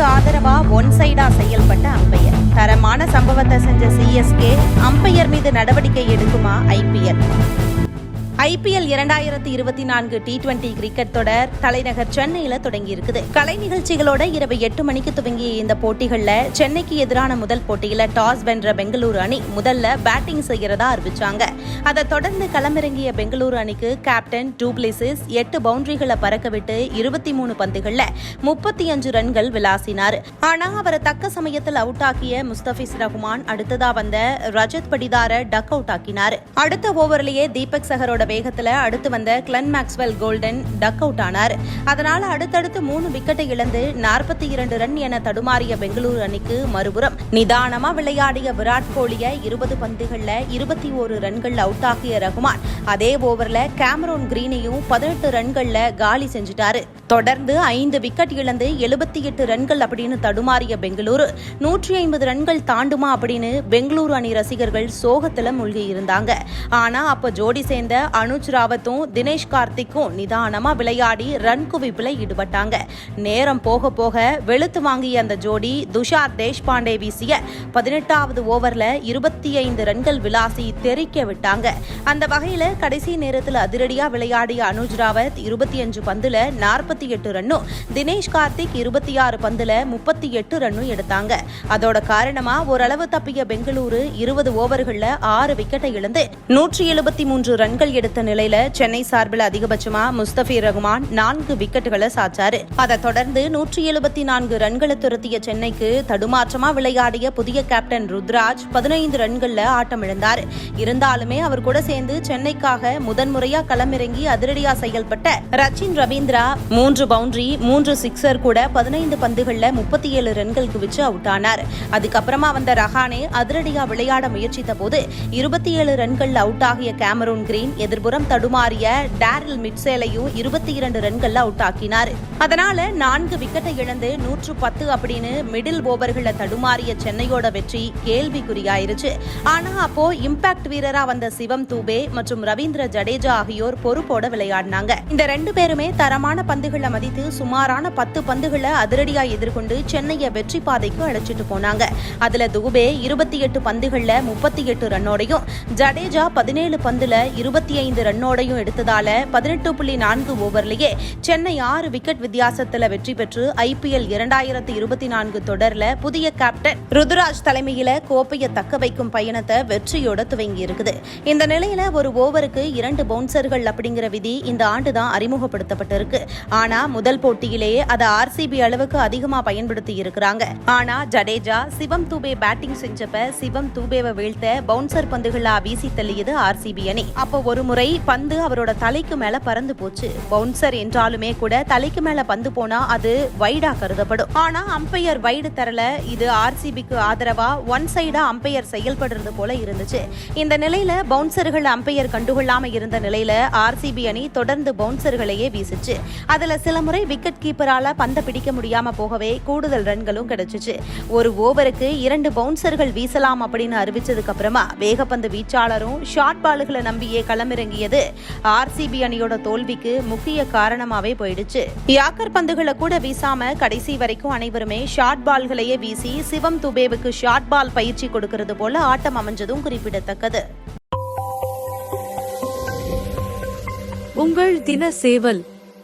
ஆர்சிபிக்கு ஆதரவா ஒன் சைடா செயல்பட்ட அம்பையர். தரமான சம்பவத்தை செஞ்ச சிஎஸ்கே அம்பையர் மீது நடவடிக்கை எடுக்குமா ஐபிஎல் ஐபிஎல் இரண்டாயிரத்தி இருபத்தி நான்கு டி டுவெண்டி கிரிக்கெட் தொடர் தலைநகர் சென்னையில தொடங்கி இருக்குது கலை நிகழ்ச்சிகளோட இரவு எட்டு மணிக்கு துவங்கிய இந்த போட்டிகள்ல சென்னைக்கு எதிரான முதல் போட்டியில டாஸ் வென்ற பெங்களூரு அணி முதல்ல பேட்டிங் செய்கிறதா அறிவிச்சாங்க. அதை தொடர்ந்து களமிறங்கிய பெங்களூரு அணிக்கு கேப்டன் டூப்ளிசிஸ் எட்டு பவுண்டரிகளை பறக்கவிட்டு இருபத்தி மூணு பந்துகள்ல முப்பத்தி அஞ்சு ரன்கள் விளாசினார். ஆனா அவரை தக்க சமயத்தில் அவுட் ஆக்கிய முஸ்தபிஸ் ரஹ்மான் அடுத்ததா வந்த ரஜத் படிதார டக் அவுட் ஆக்கினார். அடுத்த ஓவர்லேயே தீபக் சஹரோட வேகத்துல அடுத்து வந்த Glenn Maxwell golden duck out ஆனார். அதனால அடுத்தடுத்து மூணு விக்கெட்டை இழந்து நாற்பத்தி இரண்டு ரன் என தடுமாறிய பெங்களூரு அணிக்கு மறுபுறம் நிதானமா விளையாடிய விராட் கோலிய இருபது பந்துகள்ல இருபத்தி ஓரு ரன்கள் அவுட் ஆகிய ரகுமான். அதே ஓவர்ல கேமரோன் கிரீனையும் பதினெட்டு ரன்கள்ல காலி செஞ்சுட்டாரு. தொடர்ந்து ஐந்து விக்கெட் இழந்து எழுபத்தி எட்டு ரன்கள் அப்படின்னு தடுமாறிய பெங்களூரு நூற்றி ஐம்பது ரன்கள் தாண்டுமா அப்படின்னு பெங்களூரு அணி ரசிகர்கள் சோகத்தில் மூழ்கி இருந்தாங்க. ஆனா அப்ப ஜோடி சேர்ந்த அனுஜ் ராவத்தும் தினேஷ் கார்த்திக்கும் நிதானமா விளையாடி ரன் குவிப்பில் ஈடுபட்டாங்க. நேரம் போக போக வெளுத்து வாங்கிய அந்த ஜோடி துஷார் தேஷ்பாண்டே வீசிய பதினெட்டாவது ஓவர்ல இருபத்தி ஐந்து ரன்கள் விளாசி தெறிக்க விட்டாங்க. அந்த வகையில கடைசி நேரத்தில் அதிரடியா விளையாடிய அனுஜ் ராவத் இருபத்தி அஞ்சு பந்துல நாற்பத்தி இருபத்தி எட்டு ரன்னும் தினேஷ் கார்த்திக் இருபத்தி ஆறு பந்தில் முப்பத்தி எட்டு ரன்னும் எடுத்தாங்க. அதோட காரணமா ஓரளவு தப்பிய பெங்களூரு இருபது ஓவர்களில் ஆறு விக்கெட்டை இழந்து நூற்றி எழுபத்தி மூன்று ரன்கள் எடுத்த நிலையில சென்னை சார்பில் அதிகபட்சமா முஸ்தபி ரஹ்மான் நான்கு விக்கெட்டுகளை சாச்சாரு. அதை தொடர்ந்து நூற்றி எழுபத்தி நான்கு ரன்களை துரத்திய சென்னைக்கு தடுமாற்றமா விளையாடிய புதிய கேப்டன் ருத்ராஜ் பதினைந்து ரன்கள்ல ஆட்டம் இழந்தார். இருந்தாலுமே அவர் கூட சேர்ந்து சென்னைக்காக முதன்முறையா களமிறங்கி அதிரடியா செயல்பட்ட ரச்சின் ரவீந்திரா மூன்று பவுண்டரி மூன்று சிக்ஸர் கூட பதினைந்து பந்துகளில் முப்பத்தி ஏழு ரன்கள் குவிச்சு அவுட் ஆனார். அதுக்கப்புறமா வந்த ரஹானே அதிரடியா விளையாட முயற்சித்த போது இருபத்தி ஏழு ரன்கள் அவுட் ஆகிய கேமரூன் கிரீன் எதிர்புறம் தடுமாறிய டேரில் மிட்சேலையும் இருபத்தி இரண்டு ரன்கள் அவுட் ஆக்கினார். அதனால நான்கு விக்கெட்டை இழந்து நூற்று பத்து அப்படின்னு மிடில் ஓவர்களை தடுமாறிய சென்னையோட வெற்றி கேள்விக்குறியாயிருச்சு. ஆனா அப்போ இம்பாக்ட் வீரரா வந்த சிவம் தூபே மற்றும் ரவீந்திர ஜடேஜா ஆகியோர் பொறுப்போட விளையாடினாங்க. இந்த ரெண்டு பேருமே தரமான பந்துகளை மதித்து சுமாரான பத்து பந்துகளை அதிரடியா எதிர்கொண்டு சென்னையை வெற்றி பாதைக்கு அழைச்சிட்டு போனாங்க. அதுல தூபே இருபத்தி எட்டு பந்துகள்ல முப்பத்தி எட்டு ரன்னோடையும் ஜடேஜா பதினேழு பந்துல இருபத்தி ஐந்து ரன்னோடையும் எடுத்ததால பதினெட்டு புள்ளி நான்கு ஓவர்லேயே சென்னை ஆறு விக்கெட் வித்தியாசத்துல வெற்றி பெற்று ஐபிஎல் இரண்டாயிரத்தி இருபத்தி நான்கு தொடர்ல புதிய கேப்டன் ருதுராஜ் தலைமையில கோப்பையை தக்க வைக்கும் பயணத்தை வெற்றியோட துவங்கி இருக்குது. இந்த நிலையில ஒரு ஓவருக்கு இரண்டு பவுன்சர்கள் அப்படிங்கிற விதி இந்த ஆண்டு தான் அறிமுகப்படுத்தப்பட்டிருக்கு. ஆனா முதல் போட்டியிலேயே அதை ஆர்சிபி அளவுக்கு அதிகமா பயன்படுத்தி இருக்கிறாங்க. ஆனா ஜடேஜா சிவம் தூபே பேட்டிங் செஞ்சப்ப சிவம் தூபேவை வீழ்த்த பவுன்சர் பந்துகளா வீசி தள்ளியது ஆர்சிபி அணி. அப்போ ஒரு முறை பந்து அவரோட தலைக்கு மேல பறந்து போச்சு. பவுன்சர் என்றாலுமே கூட தலைக்கு மேல பந்து போனா அது வைடா கருதப்படும். ஆனா அம்பையர் வைடு தரல. இது ஆர்சிபிக்கு ஆதரவா ஒன் சைடா அம்பையர் செயல்படுறது போல இருந்துச்சு. இந்த நிலையில பவுன்சர்கள் அம்பையர் கண்டுகொள்ளாம இருந்த நிலையில ஆர்சிபி அணி தொடர்ந்து பவுன்சர்களையே வீசுச்சு. அதுல சில முறை விக்கெட் கீப்பரால பந்த பிடிக்க முடியாம போகவே கூடுதல் ரன்களும் கிடைச்சிச்சு. ஒரு ஓவருக்கு இரண்டு பவுன்சர்கள் வீசலாம் அப்படின்னு அறிவிச்சதுக்கு அப்புறமா வேகப்பந்து வீச்சாளரும் ஷார்ட் பாலுகளை நம்பியே களமிறங்கியது ஆர்சிபி அணியோட தோல்விக்கு முக்கிய காரணமாவே போயிடுச்சு. யாக்கர் பந்துகளை கூட வீசாம கடைசி வரைக்கும் அனைவருமே ஷார்ட் பால்களையே வீசி சிவம் துபேவுக்கு ஷார்ட் பால் பயிற்சி கொடுக்கிறது போல ஆட்டம் அமைஞ்சதும் குறிப்பிடத்தக்கது. உங்கள் தின சேவல்